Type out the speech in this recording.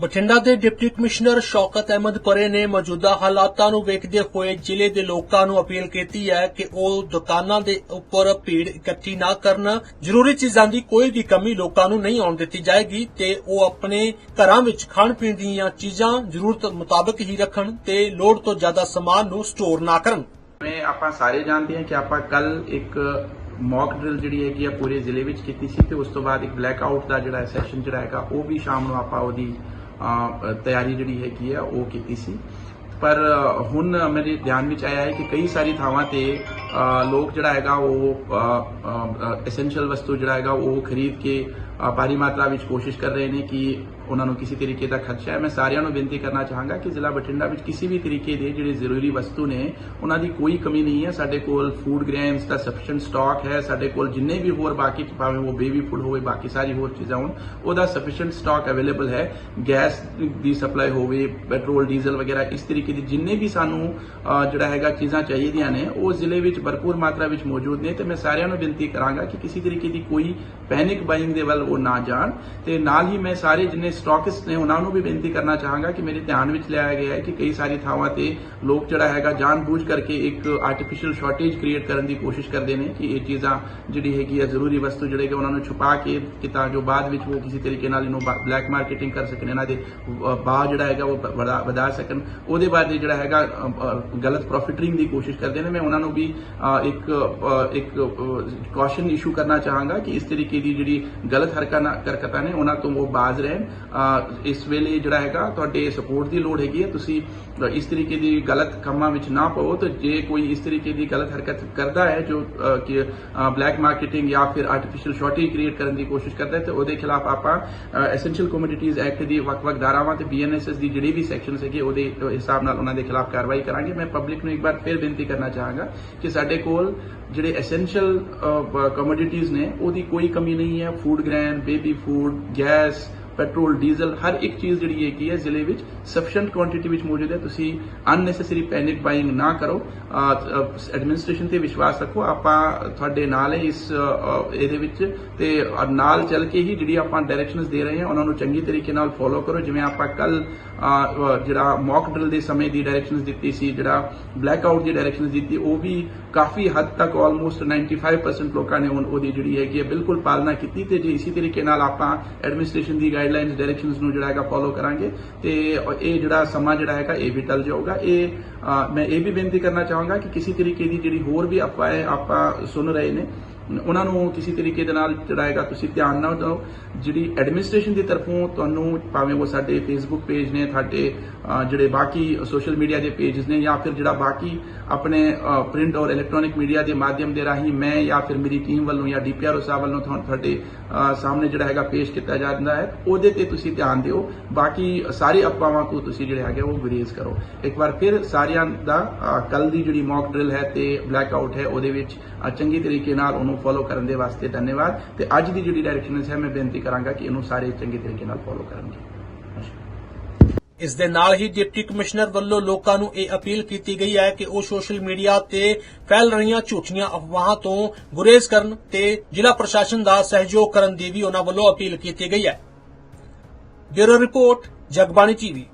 ਬਠਿੰਡਾ ਦੇ deputy commissioner ਸ਼ੌਕਤ ਅਹਿਮਦ ਪਰੇ ਨੇ ਮੌਜੂਦਾ ਹਾਲਾਤਾਂ ਨੂੰ ਵੇਖਦੇ ਹੋਏ ਜ਼ਿਲ੍ਹੇ ਦੇ ਲੋਕਾਂ ਨੂੰ ਅਪੀਲ ਕੀਤੀ ਹੈ ਕਿ ਉਹ ਦੁਕਾਨਾਂ ਦੇ ਉੱਪਰ ਭੀੜ ਇਕੱਠੀ ਨਾ ਕਰਨ। ਜ਼ਰੂਰੀ ਚੀਜ਼ਾਂ ਦੀ ਕੋਈ ਵੀ ਕਮੀ ਲੋਕਾਂ ਨੂੰ ਨਹੀਂ ਆਉਣ ਦਿੱਤੀ ਜਾਏਗੀ ਤੇ ਉਹ ਆਪਣੇ ਘਰਾਂ ਵਿੱਚ ਖਾਣ ਪੀਣ ਦੀਆਂ ਚੀਜ਼ਾਂ ਜ਼ਰੂਰਤ ਮੁਤਾਬਕ ਹੀ ਰੱਖਣ ਤੇ ਲੋੜ ਤੋਂ ਜ਼ਿਆਦਾ ਸਮਾਨ ਨੂੰ ਸਟੋਰ ਨਾ ਕਰਨ। ਜਿਵੇਂ ਆਪਾਂ ਸਾਰੇ ਜਾਣਦੇ ਹਾਂ ਕਿ ਆਪਾਂ ਕੱਲ ਇੱਕ ਮੌਕ ਡਰਿਲ ਜਿਹੜੀ ਹੈਗੀ ਆ ਪੂਰੇ ਜ਼ਿਲ੍ਹੇ ਵਿੱਚ ਕੀਤੀ ਸੀ ਤੇ ਉਸ ਤੋਂ ਬਾਅਦ ਇੱਕ ਬਲੈਕ ਆਊਟ ਦਾ ਜਿਹੜਾ ਸੈਸ਼ਨ ਜਿਹੜਾ ਹੈਗਾ, ਉਹ ਵੀ ਸ਼ਾਮ ਨੂੰ ਆਪਾਂ ਉਹਦੀ ਤਿਆਰੀ ਜਿਹੜੀ ਹੈਗੀ ਆ ਉਹ ਕੀਤੀ ਸੀ ਪਰ ਅਹ, ਹੁਣ ਮੇਰੇ ਧਿਆਨ ਵਿੱਚ ਆਇਆ ਹੈ ਕਿ ਕਈ ਸਾਰੀ ਥਾਵਾਂ ਤੇ ਅਹ, ਲੋਕ ਜਿਹੜਾ ਹੈਗਾ ਉਹ ਐਸੈਂਸ਼ੀਅਲ ਵਸਤੂ ਜਿਹੜਾ ਹੈਗਾ ਉਹ ਖਰੀਦ ਕੇ ਅਹ, ਭਾਰੀ ਮਾਤਰਾ ਵਿੱਚ ਕੋਸ਼ਿਸ਼ ਕਰ ਰਹੇ ਨੇ ਕਿ ਉਹਨਾਂ ਨੂੰ ਕਿਸੇ ਤਰੀਕੇ ਦਾ ਖਦਸ਼ਾ ਹੈ। ਮੈਂ ਸਾਰਿਆਂ ਨੂੰ ਬੇਨਤੀ ਕਰਨਾ ਚਾਹਾਂਗਾ ਕਿ ਜ਼ਿਲ੍ਹਾ ਬਠਿੰਡਾ ਵਿੱਚ ਕਿਸੇ ਵੀ ਤਰੀਕੇ ਦੇ ਜਿਹੜੇ ਜ਼ਰੂਰੀ ਵਸਤੂ ਨੇ, ਉਹਨਾਂ ਦੀ ਕੋਈ ਕਮੀ ਨਹੀਂ ਹੈ। ਸਾਡੇ ਕੋਲ ਫੂਡ ਗ੍ਰੇਨਸ ਦਾ ਸਫੀਸ਼ੀਐਂਟ ਸਟਾਕ ਹੈ। ਸਾਡੇ ਕੋਲ ਜਿੰਨੇ ਵੀ ਹੋਰ ਬਾਕੀ, ਭਾਵੇਂ ਉਹ ਬੇਬੀ ਫੂਡ ਹੋਵੇ, ਬਾਕੀ ਸਾਰੀ ਹੋਰ ਚੀਜ਼ਾਂ ਹੋਣ, ਉਹਦਾ ਸਫੀਸ਼ੀਐਂਟ ਸਟਾਕ ਅਵੇਲੇਬਲ ਹੈ। ਗੈਸ ਦੀ ਸਪਲਾਈ ਹੋਵੇ ਪੈਟਰੋਲ ਡੀਜ਼ਲ ਵਗੈਰਾ, ਇਸ ਤਰੀਕੇ ਦੀ ਜਿੰਨੇ ਵੀ ਸਾਨੂੰ ਜਿਹੜਾ ਹੈਗਾ ਚੀਜ਼ਾਂ ਚਾਹੀਦੀਆਂ ਨੇ, ਉਹ ਜ਼ਿਲ੍ਹੇ ਵਿੱਚ ਭਰਪੂਰ ਮਾਤਰਾ ਵਿੱਚ ਮੌਜੂਦ ਨੇ। ਤੇ ਮੈਂ ਸਾਰਿਆਂ ਨੂੰ ਬੇਨਤੀ ਕਰਾਂਗਾ ਕਿ ਕਿਸੇ ਤਰੀਕੇ ਦੀ ਕੋਈ ਪੈਨਿਕ ਬਾਇੰਗ ਦੇ ਵੱਲ ਉਹ ਨਾ ਜਾਣ। ਤੇ ਨਾਲ ਹੀ ਮੈਂ ਸਾਰੇ ਜਿੰਨੇ ਸਟਾਕਿਸਟ ਨੇ ਉਹਨਾਂ ਨੂੰ ਵੀ ਬੇਨਤੀ ਕਰਨਾ ਚਾਹਾਂਗਾ ਕਿ ਮੇਰੇ ਧਿਆਨ ਵਿੱਚ ਲਿਆਇਆ ਗਿਆ ਹੈ ਕਿ ਕਈ ਸਾਰੀ ਥਾਵਾਂ ਤੇ ਲੋਕ ਜਿਹੜਾ ਹੈਗਾ ਜਾਣਬੁੱਝ ਕਰਕੇ ਇੱਕ ਆਰਟੀਫੀਸ਼ੀਅਲ ਸ਼ਾਰਟੇਜ ਕ੍ਰੀਏਟ ਕਰਨ ਦੀ ਕੋਸ਼ਿਸ਼ ਕਰਦੇ ਨੇ ਕਿ ਇਹ ਚੀਜ਼ਾਂ ਜਿਹੜੀ ਹੈਗੀ ਹੈ ਜ਼ਰੂਰੀ ਵਸਤੂ ਜਿਹੜੇ ਕਿ ਉਹਨਾਂ ਨੂੰ ਛੁਪਾ ਕੇ ਕਿ ਤਾਂ ਜੋ ਬਾਅਦ ਵਿੱਚ ਉਹ ਕਿਸੇ ਤਰੀਕੇ ਨਾਲ ਇਹਨੂੰ ਬਲੈਕ ਮਾਰਕੀਟਿੰਗ ਕਰ ਸਕਣ ਇਹਨਾਂ ਦੇ ਬਾਅਦ ਜਿਹੜਾ ਹੈਗਾ ਉਹ ਵਧਾ- ਵਧਾ ਸਕਣ। ਉਹਦੇ ਬਾਅਦ ਜਿਹੜਾ ਹੈਗਾ ਅ, ਅ, ਗਲਤ ਪ੍ਰੋਫਿਟਰਿੰਗ ਦੀ ਕੋਸ਼ਿਸ਼ ਕਰਦੇ ਨੇ। ਮੈਂ ਉਹਨਾਂ ਨੂੰ ਵੀ ਇੱਕ ਅ, ਇੱਕ ਕੌਸ਼ਨ ਇਸ਼ੂ ਕਰਨਾ ਚਾਹਾਂਗਾ ਕਿ ਇਸ ਤਰੀਕੇ ਦੀ ਜਿਹੜੀ ਗਲਤ ਹਰਕਤਾਂ ਨੇ ਉਹਨਾਂ ਤੋਂ ਉਹ ਬਾਜ਼ ਰਹਿਣ ਇਸ ਵੇਲੇ ਜਿਹੜਾ ਹੈਗਾ, ਤੁਹਾਡੇ ਸਪੋਰਟ ਦੀ ਲੋੜ ਹੈਗੀ ਹੈ। ਤੁਸੀਂ ਇਸ ਤਰੀਕੇ ਦੀ ਗਲਤ ਕੰਮਾਂ ਵਿੱਚ ਨਾ ਪਵੋ ਤੇ ਜੇ ਕੋਈ ਇਸ ਤਰੀਕੇ ਦੀ ਗਲਤ ਹਰਕਤ ਕਰਦਾ ਹੈ, ਜੋ ਕਿ ਬਲੈਕ ਮਾਰਕੀਟਿੰਗ ਜਾਂ ਫਿਰ ਆਰਟੀਫੀਸ਼ੀਅਲ ਸ਼ਾਰਟੇਜ ਕ੍ਰੀਏਟ ਕਰਨ ਦੀ ਕੋਸ਼ਿਸ਼ ਕਰਦਾ ਹੈ, ਤੇ ਉਹਦੇ ਖਿਲਾਫ ਆਪਾਂ ਐਸੈਂਸ਼ੀਅਲ ਕਮੋਡਿਟੀਜ਼ ਐਕਟ ਦੀ ਵੱਖ-ਵੱਖ ਧਾਰਾਵਾਂ ਤੇ ਬੀਐਨਐਸਐਸ ਦੀ ਜਿਹੜੀ ਵੀ ਸੈਕਸ਼ਨਸ ਹੈਗੇ, ਉਹਦੇ ਹਿਸਾਬ ਨਾਲ ਉਹਨਾਂ ਦੇ ਖਿਲਾਫ ਕਾਰਵਾਈ ਕਰਾਂਗੇ। ਮੈਂ ਪਬਲਿਕ ਨੂੰ ਇੱਕ ਵਾਰ ਫਿਰ ਬੇਨਤੀ ਕਰਨਾ ਚਾਹਾਂਗਾ ਕਿ ਸਾਡੇ ਕੋਲ ਜਿਹੜੇ ਐਸੈਂਸ਼ੀਅਲ ਕਮੋਡਿਟੀਜ਼ ਨੇ, ਉਹਦੀ ਕੋਈ ਕਮੀ ਨਹੀਂ ਹੈ। Food grain baby food gas petrol, diesel, ਹਰ ਇੱਕ ਚੀਜ਼ ਜਿਹੜੀ ਹੈਗੀ ਹੈ ਜ਼ਿਲ੍ਹੇ ਵਿੱਚ ਸਫੀਸ਼ੀਐਂਟ ਕੁਆਂਟੀਟੀ ਵਿੱਚ ਮੌਜੂਦ ਹੈ। ਤੁਸੀਂ ਅਨਨੈਸੈਸਰੀ ਪੈਨਿਕ ਬਾਇੰਗ ਨਾ ਕਰੋ। ਐਡਮਿਨਿਸਟ੍ਰੇਸ਼ਨ ਤੇ ਵਿਸ਼ਵਾਸ ਰੱਖੋ। ਆਪਾਂ ਤੁਹਾਡੇ ਨਾਲ ਹੈ ਇਸ ਇਹਦੇ ਵਿੱਚ ਤੇ ਨਾਲ ਚੱਲ ਕੇ ਹੀ ਜਿਹੜੀ ਆਪਾਂ ਡਾਇਰੈਕਸ਼ਨਸ ਦੇ ਰਹੇ ਹਾਂ, ਉਹਨਾਂ ਨੂੰ ਚੰਗੀ ਤਰੀਕੇ ਨਾਲ ਫੋਲੋ ਕਰੋ। ਜਿਵੇਂ ਆਪਾਂ ਕੱਲ ਜਿਹੜਾ ਮੌਕ ਡਰਿਲ ਦੇ ਸਮੇਂ ਦੀ ਡਾਇਰੈਕਸ਼ਨਸ ਦਿੱਤੀ ਸੀ, ਜਿਹੜਾ ਬਲੈਕ ਆਊਟ ਦੀ ਡਾਇਰੈਕਸ਼ਨਸ ਦਿੱਤੀ, ਉਹ ਵੀ ਕਾਫੀ ਹੱਦ ਤੱਕ ਆਲਮੋਸਟ 95% ਲੋਕਾਂ ਨੇ ਉਹ- ਉਹਦੀ ਜਿਹੜੀ ਹੈਗੀ ਹੈ ਬਿਲਕੁਲ ਪਾਲਣਾ ਕੀਤੀ ਤੇ ਜੇ ਇਸੇ ਤਰੀਕੇ ਨਾਲ ਆਪਾਂ ਐਡਮਿਨਿਸਟ੍ਰੇਸ਼ਨ ਦੀ ਗਾਈਡ ਗਾਈਡਲਾਈਨਸ ਡਾਇਰੈਕਸ਼ਨਸ ਨੂੰ ਜਿਹੜਾ ਹੈਗਾ ਫੋਲੋ ਕਰਾਂਗੇ ਤੇ ਇਹ ਜਿਹੜਾ ਸਮਾਂ ਜਿਹੜਾ ਹੈਗਾ ਇਹ ਵੀ ਟਲ ਜਾਊਗਾ। ਇਹ ਮੈਂ ਇਹ ਵੀ ਬੇਨਤੀ ਕਰਨਾ ਚਾਹਾਂਗਾ ਕਿ ਕਿਸੇ ਤਰੀਕੇ ਦੀ ਜਿਹੜੀ ਹੋਰ ਵੀ ਆਪਾਂ ਆਪਾਂ ਸੁਣ ਰਹੇ ਨੇ ਉਹਨਾਂ ਨੂੰ ਕਿਸੇ ਤਰੀਕੇ ਦੇ ਨਾਲ ਜਿਹੜਾ ਹੈਗਾ ਤੁਸੀਂ ਧਿਆਨ ਨਾ ਦਿਓ। ਜਿਹੜੀ ਐਡਮਿਨਿਸਟ੍ਰੇਸ਼ਨ ਦੀ ਤਰਫੋਂ ਤੁਹਾਨੂੰ ਭਾਵੇਂ ਉਹ ਸਾਡੇ ਫੇਸਬੁੱਕ ਪੇਜ ਨੇ ਤੁਹਾਡੇ ਜਿਹੜੇ ਬਾਕੀ ਸੋਸ਼ਲ ਮੀਡੀਆ ਦੇ ਪੇਜਸ ਨੇ ਜਾਂ ਫਿਰ ਜਿਹੜਾ ਬਾਕੀ ਆਪਣੇ ਪ੍ਰਿੰਟ ਔਰ ਇਲੈਕਟ੍ਰੋਨਿਕ ਮੀਡੀਆ ਦੇ ਮਾਧਿਅਮ ਦੇ ਰਾਹੀਂ ਮੈਂ ਜਾਂ ਫਿਰ ਮੇਰੀ ਟੀਮ ਵੱਲੋਂ ਜਾਂ ਡੀਪੀਆਰਓ ਸਾਹਿਬ ਵੱਲੋਂ ਤੁਹਾਨੂੰ ਤੁਹਾਡੇ ਸਾਹਮਣੇ ਜਿਹੜਾ ਹੈਗਾ ਪੇਸ਼ ਕੀਤਾ ਜਾਂਦਾ ਹੈ। ਉਹਦੇ ਤੇ ਤੁਸੀਂ ਧਿਆਨ ਦਿਓ। ਬਾਕੀ ਸਾਰੇ ਅਫਵਾਹਾਂ ਤੋਂ ਤੁਸੀਂ ਜਿਹੜੇ ਹੈਗੇ ਉਹ ਗੁਰੇਜ਼ ਕਰੋ। ਇੱਕ ਵਾਰ ਫਿਰ ਸਾਰਿਆਂ ਦਾ ਕੱਲ ਦੀ ਜਿਹੜੀ ਮੌਕ ਡਰਿਲ ਹੈ ਤੇ ਬਲੈਕ ਆਊਟ ਹੈ ਉਹਦੇ ਵਿੱਚ ਅ, ਚੰਗੀ ਤਰੀਕੇ ਨਾਲ ਉਹਨੂੰ ਫੋਲੋ ਕਰਨ ਦੇ ਵਾਸਤੇ ਧੰਨਵਾਦ। ਤੇ ਅੱਜ ਦੀ ਜਿਹੜੀ ਡਾਇਰੈਕਸ਼ਨਸ ਹੈ, ਮੈਂ ਬੇਨਤੀ ਕਰਾਂਗਾ ਕਿ ਇਹਨੂੰ ਸਾਰੇ ਚੰਗੇ ਤਰੀਕੇ ਨਾਲ ਫੋਲੋ ਕਰਨਗੇ। ਇਸ ਦੇ ਨਾਲ ਹੀ ਡਿਪਟੀ ਕਮਿਸ਼ਨਰ ਵੱਲੋਂ ਲੋਕਾਂ ਨੂੰ ਇਹ ਅਪੀਲ ਕੀਤੀ ਗਈ ਹੈ ਕਿ ਉਹ ਸੋਸ਼ਲ ਮੀਡੀਆ ਤੇ ਫੈਲ ਰਹੀਆਂ ਝੂਠੀਆਂ ਅਫਵਾਹਾਂ ਤੋਂ ਗੁਰੇਜ਼ ਕਰਨ ਤੇ ਜ਼ਿਲ੍ਹਾ ਪ੍ਰਸ਼ਾਸਨ ਦਾ ਸਹਿਯੋਗ ਕਰਨ ਦੀ ਵੀ ਉਹਨਾਂ ਵੱਲੋਂ ਅਪੀਲ ਕੀਤੀ ਗਈ ਹੈ। Bureau report, Jagbani TV.